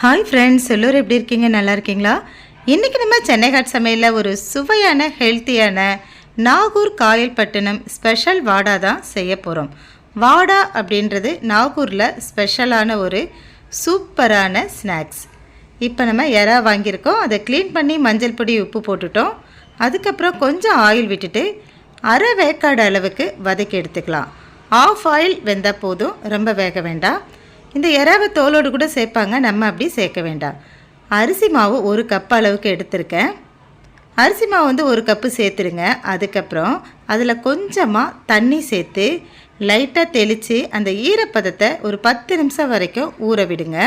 Hi friends எல்லோரும் எப்படி இருக்கீங்க? நல்லா இருக்கீங்களா? இன்றைக்கி நம்ம சென்னை ஹாட் சமையலில் ஒரு சுவையான ஹெல்த்தியான நாகூர் காயல்பட்டினம் ஸ்பெஷல் வாடா தான் செய்ய போகிறோம் வாடா அப்படின்றது நாகூரில் ஸ்பெஷலான ஒரு சூப்பரான ஸ்நாக்ஸ் இப்போ நம்ம எறா வாங்கியிருக்கோம். அதை க்ளீன் பண்ணி மஞ்சள் பொடி உப்பு போட்டுட்டோம். அதுக்கப்புறம் கொஞ்சம் ஆயில் விட்டுட்டு அரை வேக்காடு அளவுக்கு வதக்கி எடுத்துக்கலாம். ஆஃப் ஆயில் வெந்தால் போதும். ரொம்ப வேக வேண்டாம். இந்த எறாவை தோலோடு கூட சேர்ப்பாங்க. நம்ம அப்படி சேர்க்க வேண்டாம். அரிசி மாவு ஒரு கப் அளவுக்கு எடுத்திருக்கேன். அரிசி மாவு வந்து ஒரு கப்பு சேர்த்துருங்க. அதுக்கப்புறம் அதில் கொஞ்சமாக தண்ணி சேர்த்து லைட்டாக தெளித்து அந்த ஈரப்பதத்தை ஒரு பத்து நிமிஷம் வரைக்கும் ஊற விடுங்க.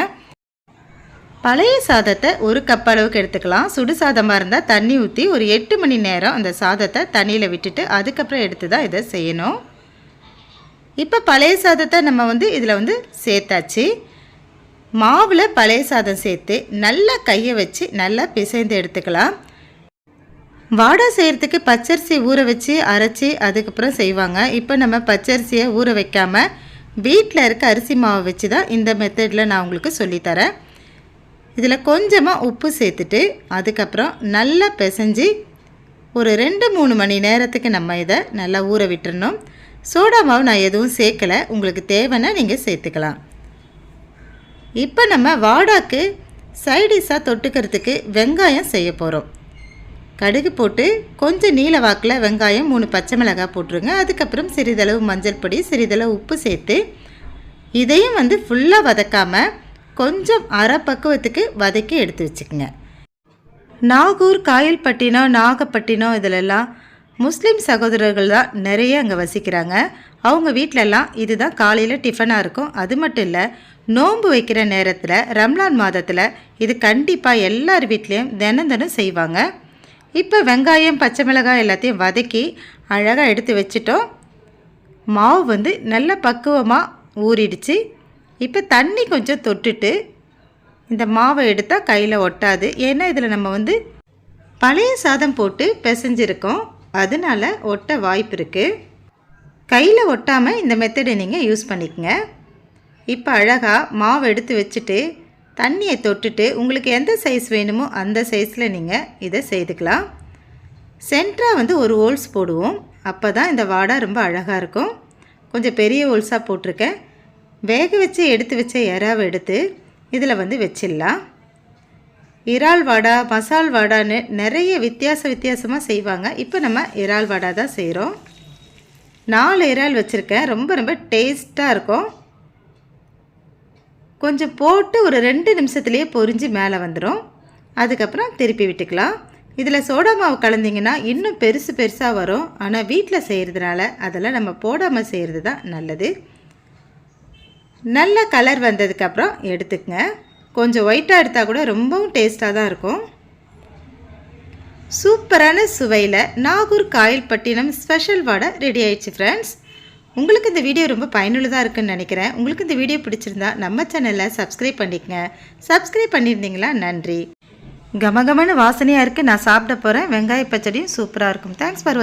பழைய சாதத்தை ஒரு கப் அளவுக்கு எடுத்துக்கலாம். சுடு சாதமாக இருந்தால் தண்ணி ஊற்றி ஒரு எட்டு மணி நேரம் அந்த சாதத்தை தண்ணியில் விட்டுட்டு அதுக்கப்புறம் எடுத்து தான் இதை செய்யணும். இப்போ பழைய சாதத்தை நம்ம வந்து இதில் வந்து சேர்த்தாச்சு. மாவில் பழைய சாதம் சேர்த்து நல்லா கையை வச்சு நல்லா பிசைந்து எடுத்துக்கலாம். வாடை செய்கிறதுக்கு பச்சரிசி ஊற வச்சு அரைச்சி அதுக்கப்புறம் செய்வாங்க. இப்போ நம்ம பச்சரிசியை ஊற வைக்காமல் வீட்டில் இருக்க அரிசி மாவை வச்சு தான் இந்த மெத்தடில் நான் உங்களுக்கு சொல்லித்தரேன். இதில் கொஞ்சமாக உப்பு சேர்த்துட்டு அதுக்கப்புறம் நல்லா பிசைஞ்சு ஒரு ரெண்டு மூணு மணி நேரத்துக்கு நம்ம இதை நல்லா ஊற விட்டுறணும். சோடா மாவு நான் எதுவும் சேர்க்கலை. உங்களுக்கு தேவைன்னா நீங்கள் சேர்த்துக்கலாம். இப்போ நம்ம வாடாக்கு சைடிஷாக தொட்டுக்கிறதுக்கு வெங்காயம் செய்ய போகிறோம் கடுகு போட்டு கொஞ்சம் நீல வாக்கில் வெங்காயம் மூணு பச்சை மிளகாய் போட்டுருங்க. அதுக்கப்புறம் சிறிதளவு மஞ்சள் பொடி சிறிதளவு உப்பு சேர்த்து இதையும் வந்து ஃபுல்லாக வதக்காமல் கொஞ்சம் அரை பக்குவத்துக்கு வதக்கி எடுத்து வச்சுக்கோங்க. நாகூர் காயல்பட்டினம் நாகப்பட்டினம் இதிலெல்லாம் முஸ்லீம் சகோதரர்கள் தான் நிறைய அங்கே வசிக்கிறாங்க. அவங்க வீட்டிலலாம் இதுதான் காலையில் டிஃபனாக இருக்கும். அது மட்டும் இல்லை நோன்பு வைக்கிற நேரத்தில் ரம்லான் மாதத்தில் இது கண்டிப்பாக எல்லார் வீட்லேயும் தினம் தினம் செய்வாங்க. இப்போ வெங்காயம் பச்சை மிளகாய் எல்லாத்தையும் வதக்கி அழகாக எடுத்து வச்சிட்டோம். மாவு வந்து நல்ல பக்குவமாக ஊறிடுச்சு. இப்போ தண்ணி கொஞ்சம் தொட்டுட்டு இந்த மாவை எடுத்தால் கையில் ஒட்டாது. ஏன்னா இதில் நம்ம வந்து பழைய சாதம் போட்டு பிசைஞ்சிருக்கோம். அதனால ஒட்ட வாய்ப்பு இருக்குது கையில் ஒட்டாமல் இந்த மெத்தடை நீங்கள் யூஸ் பண்ணிக்கங்க. இப்போ அழகாக மாவு எடுத்து வச்சுட்டு தண்ணியை தொட்டுட்டு உங்களுக்கு எந்த சைஸ் வேணுமோ அந்த சைஸில் நீங்கள் இதை செய்துக்கலாம். சென்டராக வந்து ஒரு ஹோல்ஸ் போடுவோம். அப்போ தான் இந்த வாடை ரொம்ப அழகாக இருக்கும். கொஞ்சம் பெரிய ஹோல்ஸாக போட்டிருக்கேன். வேக வச்சு எடுத்து வச்ச இறாவை எடுத்து இதில் வந்து வச்சிடலாம். இறால் வடை மசால் வடைன்னு நிறைய வித்தியாச வித்தியாசமாக செய்வாங்க. இப்போ நம்ம இறால் வடை தான் செய்கிறோம் நாலு இறால் வச்சுருக்கேன். ரொம்ப ரொம்ப டேஸ்ட்டாக இருக்கும். கொஞ்சம் போட்டு ஒரு ரெண்டு நிமிஷத்துலேயே பொறிஞ்சு மேலே வந்துடும் அதுக்கப்புறம் திருப்பி விட்டுக்கலாம். இதில் சோடா மாவு கலந்திங்கன்னா இன்னும் பெருசு பெருசாக வரும். ஆனால் வீட்டில் செய்கிறதுனால அதெல்லாம் நம்ம போடாமல் செய்கிறது தான் நல்லது. நல்ல கலர் வந்ததுக்கப்புறம் எடுத்துக்கங்க. கொஞ்சம் ஒயிட்டாக எடுத்தால் கூட ரொம்பவும் டேஸ்ட்டாக தான் இருக்கும். சூப்பரான சுவையில் நாகூர் காயல்பட்டினம் ஸ்பெஷல் வாடை ரெடி ஆயிடுச்சு ஃப்ரெண்ட்ஸ் உங்களுக்கு இந்த வீடியோ ரொம்ப பயனுள்ளதாக இருக்குன்னு நினைக்கிறேன். உங்களுக்கு இந்த வீடியோ பிடிச்சிருந்தா நம்ம சேனலில் சப்ஸ்கிரைப் பண்ணிக்கங்க. சப்ஸ்கிரைப் பண்ணியிருந்தீங்களா? நன்றி. கமகமான வாசனையாக இருக்குது நான் சாப்பிட போகிறேன் வெங்காய பச்சடியும் சூப்பராக இருக்கும். Thanks for